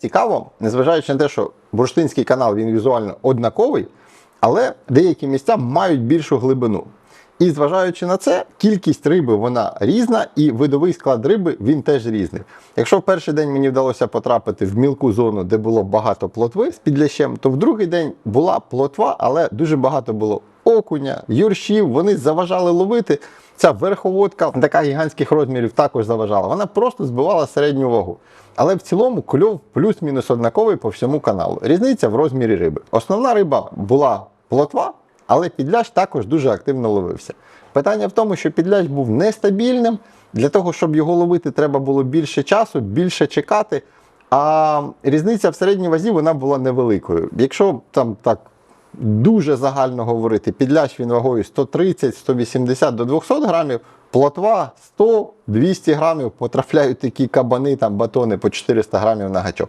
Цікаво, незважаючи на те, що бурштинський канал він візуально однаковий, але деякі місця мають більшу глибину. І зважаючи на це, кількість риби вона різна, і видовий склад риби він теж різний. Якщо в перший день мені вдалося потрапити в мілку зону, де було багато плотви з підлящем, то в другий день була плотва, але дуже багато було окуня, юршів, вони заважали ловити. Ця верховодка така гігантських розмірів також заважала. Вона просто збивала середню вагу. Але в цілому кльов плюс-мінус однаковий по всьому каналу. Різниця в розмірі риби. Основна риба була плотва, але підлящ також дуже активно ловився. Питання в тому, що підлящ був нестабільним. Для того, щоб його ловити, треба було більше часу, більше чекати. А різниця в середній вазі вона була невеликою. Якщо там так дуже загально говорити, підляч він вагою 130, 180 до 200 грамів, плотва 100, 200 грамів, потрапляють такі кабани, там батони по 400 грамів на гачок.